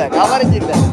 দেখ আবার জিত দেখ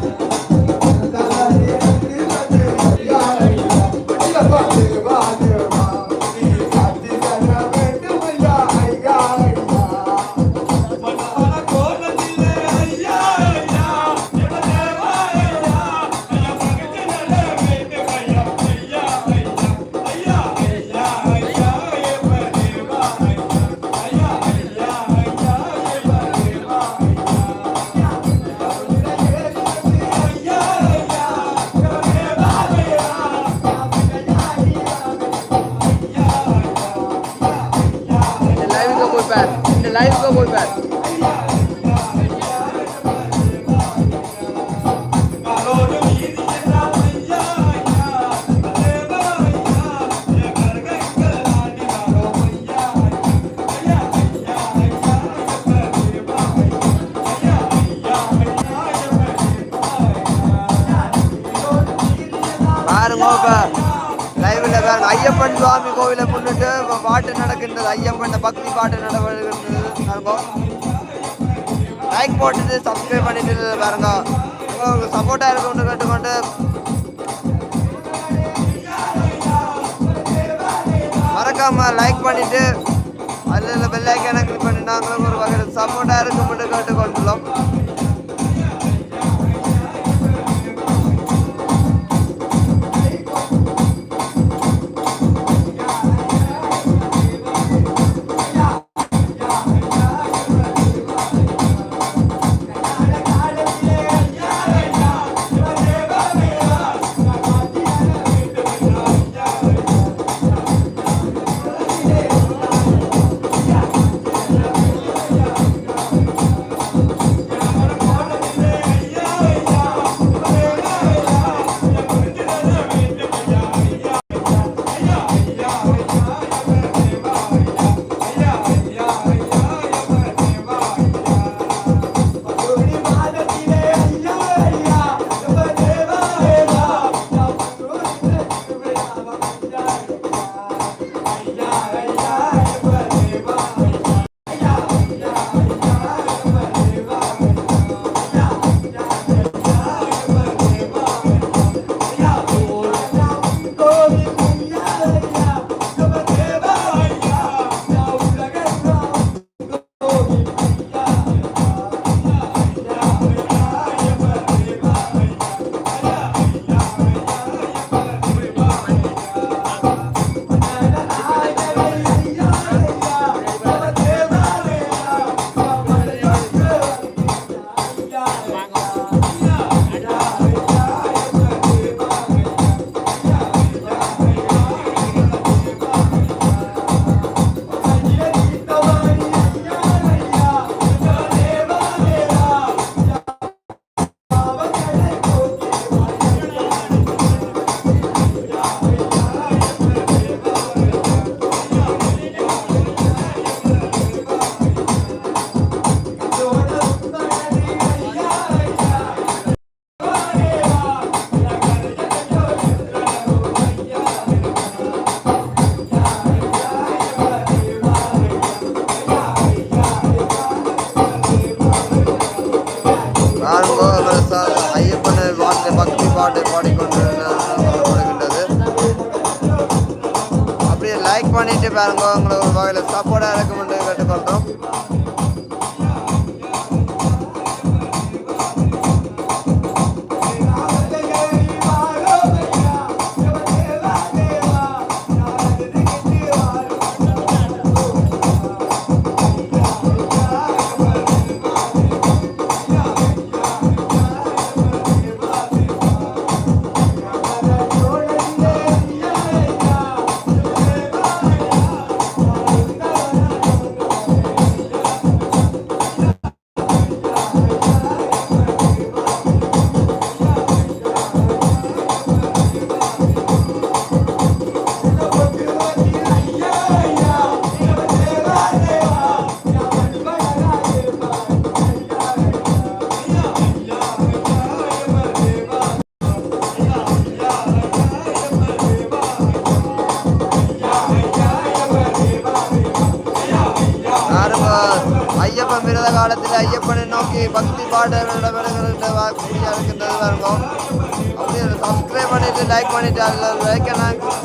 लाइव का बोल रहा ஐயப்பன் சுவாமி கோவிலை முன்னிட்டு பாட்டு நடக்கின்றது. ஐயப்பன் பக்தி பாட்டு நடக்கின்றது. பாருங்க. லைக் போட்டுட்டு சப்ஸ்கிரைப் பண்ணிட்டு பாருங்க. உங்களுக்கு சப்போர்ட்டா இருக்கும்னு கேட்டுக்கொண்டு மறக்காம லைக் பண்ணிட்டு அதில் பெல்லாக்கான கிளிக் பண்ணி நாங்களும் ஒரு வகையில் சப்போர்ட்டாக இருக்கும்னு கேட்டுக்கொண்டுள்ளோம்.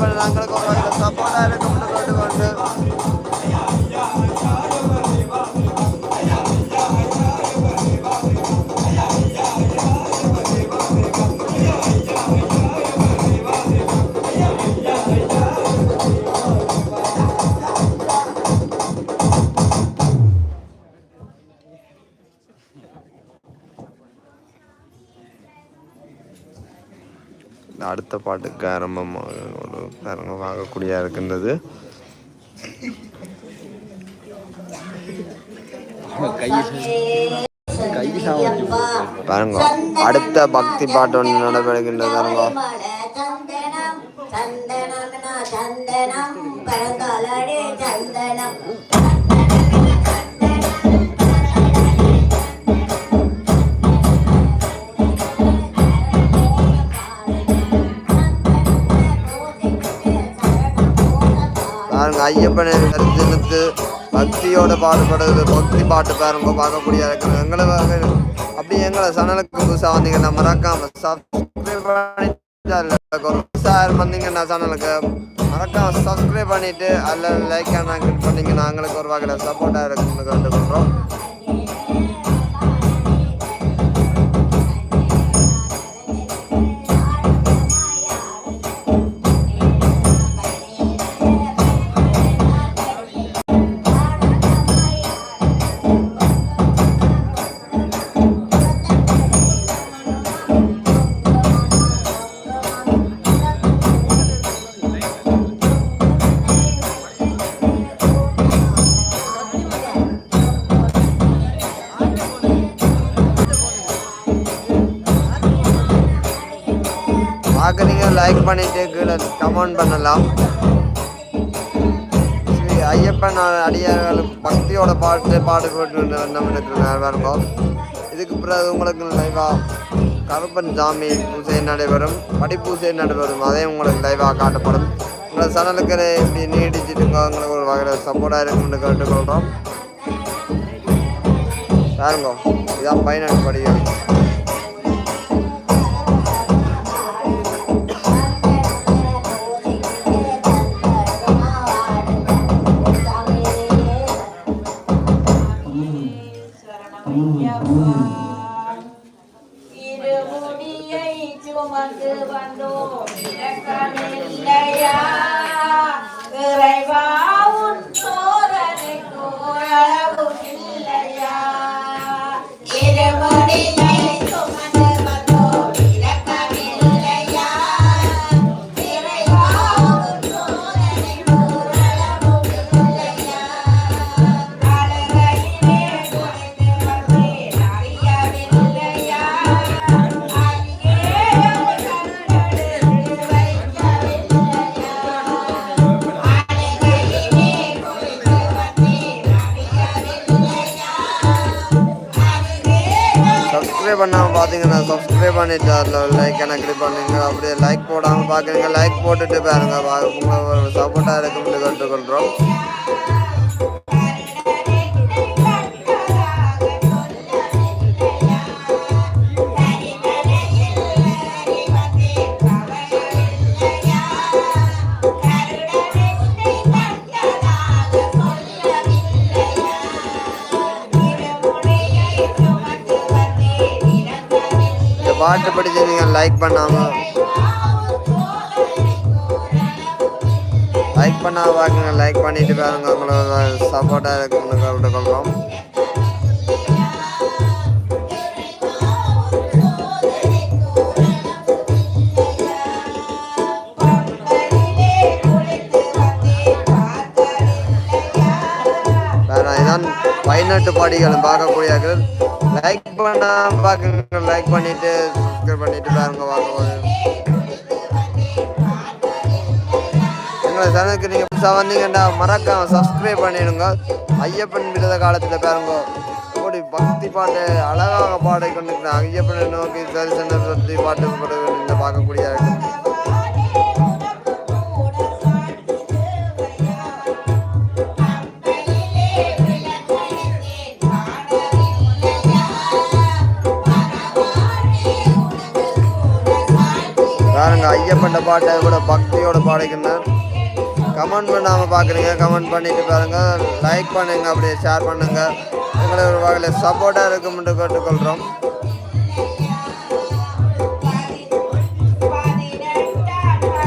எல்லாம் கிளிக் பண்ணி நாங்களுக்கு அடுத்த பாட்டுக்கு ஆரம்பமாக பாருங்க ஆரம்பமாகக்கூடிய இருக்கின்றது பாருங்க அடுத்த பக்தி பாட்டு ஒன்று நடைபெறுகின்றது பாருங்க பாருங்க ஐயப்பனை பக்தியோட பாடுபடுறது பக்தி பாட்டு பாருங்க பார்க்கக்கூடிய எங்களை அப்படி எங்களை சனலுக்கு புதுசாக வந்தீங்கன்னா மறக்காம சப்ஸ்கிரைப் பண்ணிட்டு புதுசாக வந்தீங்கன்னா சனலுக்கு மறக்காம சப்ஸ்கிரைப் பண்ணிட்டு அதில் லைக் கிளிக் பண்ணிங்கன்னா எங்களுக்கு ஒரு வகையில் சப்போர்ட்டாக இருக்குன்னு கேட்டுக்கொள்கிறோம் லைக் பண்ணிட்டு கீழே கமெண்ட் பண்ணலாம். ஸ்ரீ ஐயப்பன் அடியார்கள் பக்தியோட பாட்டு பாடுபட்டு நம்ம இருக்கும். இதுக்கு பிறகு உங்களுக்கு லைவாக கருப்பன் சாமி பூஜை நடைபெறும் படிப்பூசை நடைபெறும் அதையும் உங்களுக்கு லைவாக காட்டப்படும். உங்களை சேனலுக்கு இப்படி நீடிச்சுட்டுங்க உங்களுக்கு ஒரு வகையில் சப்போர்ட்டாக இருக்கும்னு கேட்டுக்கொள்கிறோம் பாருங்க இதான் பதினெட்டு சப்ஸ்கிரைப் பண்ணிட்டு லைக் எனக்கு கிளிக் பண்ணுங்க. அப்படியே லைக் போடாமல் பார்க்குறீங்க லைக் போட்டுட்டு பாருங்க. உங்களுக்கு சப்போர்ட்டாக இருக்கும்னு கேட்டுக்கொள்கிறோம் பாட்டு படிச்சு நீங்கள் லைக் பண்ணாமல் லைக் பண்ணாமல் பார்க்குங்க லைக் பண்ணிட்டு பாருங்க உங்களோட சப்போர்ட்டாக இருக்கும்னு கேட்டுக்கொள்கிறோம் வேற இதான் பதினெட்டு பாடிகள் பார்க்கக்கூடியவர்கள் லைக் பண்ணாம பாக்குறீங்க லைக் பண்ணிட்டு சப்ஸ்கிரைப் பண்ணிட்டு பாருங்க வாங்க எங்களை சேனலுக்கு நீங்க புதுசாக வந்தீங்கன்னா மறக்காம சப்ஸ்கிரைப் பண்ணிடுங்க. ஐயப்பன் விரத காலத்துல பாருங்க. கோடி பக்தி பாட்டு அழகாக பாடி கொண்டிருக்கிற ஐயப்பனை நோக்கி தரிசனம் பக்தி பாட்டு பாடுவது பாருங்க ஐயப்பட்ட பாட்டை கூட பக்தியோட பாடிக்கினார் கமெண்ட் பண்ணாமல் பார்க்குறீங்க கமெண்ட் பண்ணிட்டு பாருங்க. லைக் பண்ணுங்க அப்படியே ஷேர் பண்ணுங்க. எங்களை ஒரு வகையில் சப்போர்ட்டாக இருக்கும்னு கேட்டுக்கொள்கிறோம்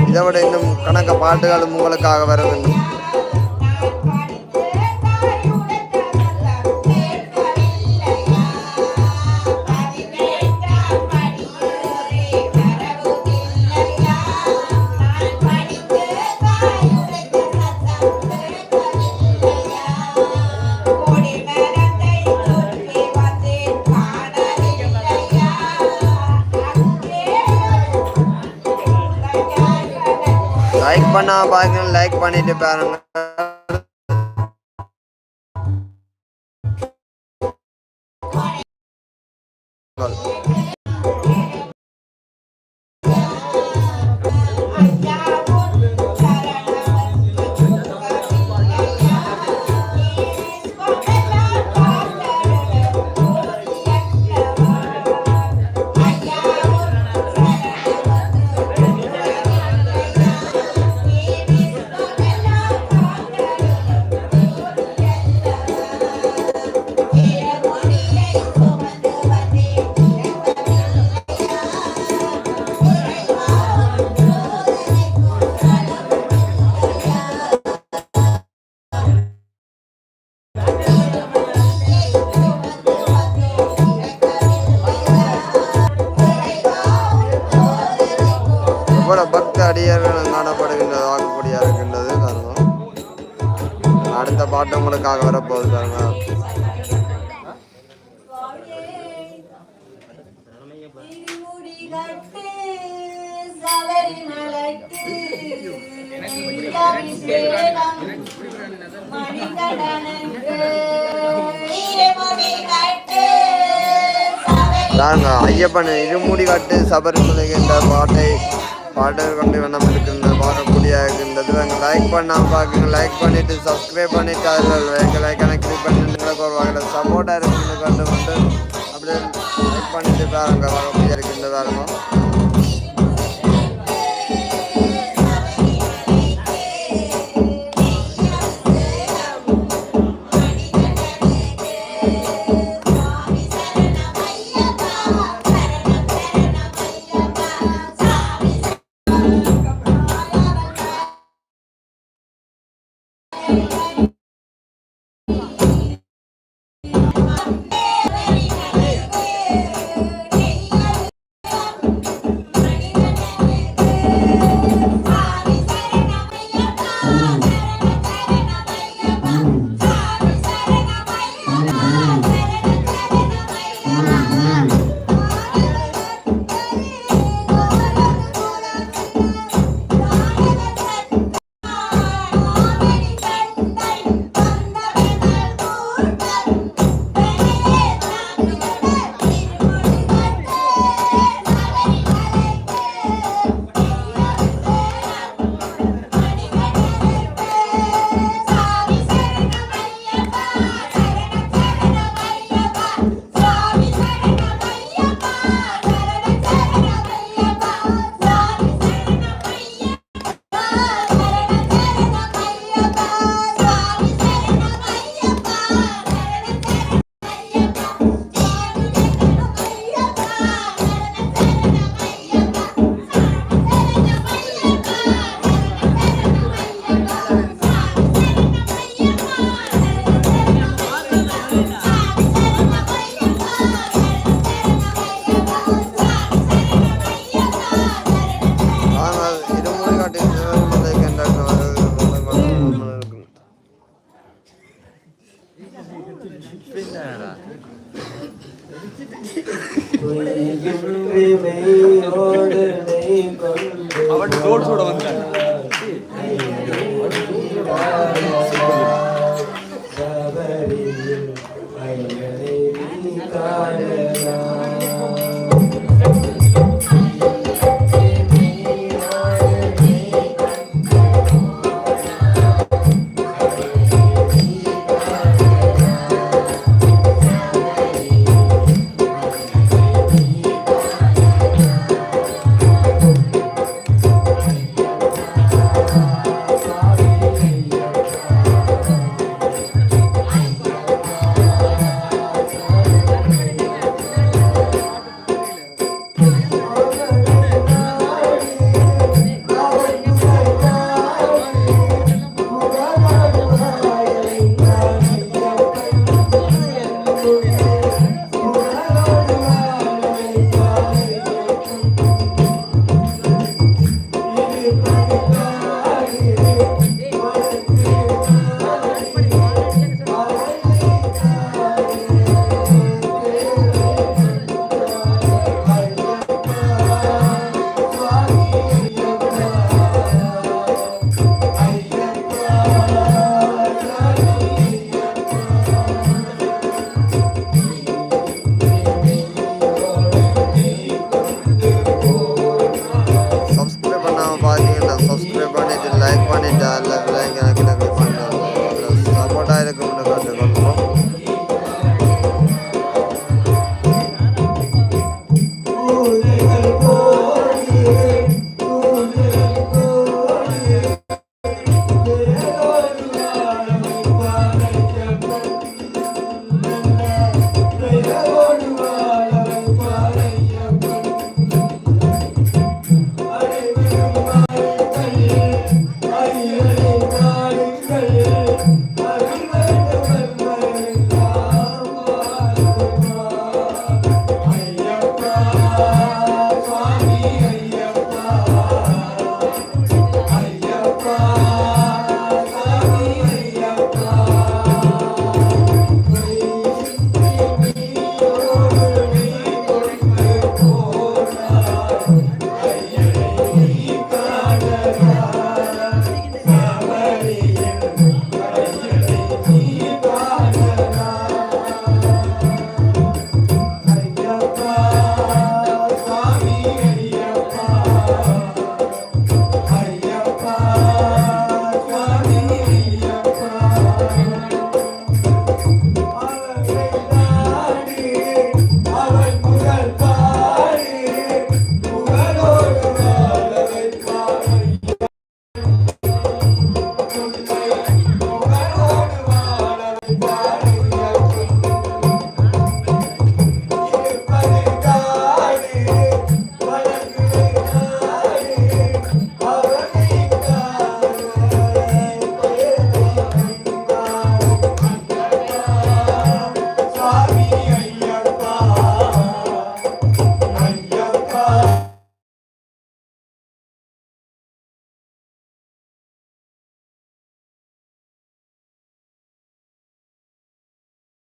இதை விட இன்னும் கணக்க பாட்டுகளும் உங்களுக்காக வருது லைக் பண்ணாம பாருங்க லைக் பண்ணிட்டு பாருங்க. இவ்வளவு பாருங்க ஐயப்பன் இருமுடி காட்டு சபரிமலை என்ற பாட்டை பாடல் கொண்டு வண்ணம் இருக்கின்ற பார்க்கக்கூடிய இருக்கின்றது நாங்கள் லைக் பண்ணாமல் பார்க்குங்க லைக் பண்ணிவிட்டு சப்ஸ்கிரைப் பண்ணிவிட்டு அதில் எங்கள் லைக்கான கிளிக் பண்ணிட்டு ஒரு வகையில் சப்போர்ட்டாக இருக்குன்னு கொண்டு வந்து அப்படியே லைக் பண்ணிட்டு பாருங்க. வரக்கூடிய இருக்கின்றதாக இருக்கும்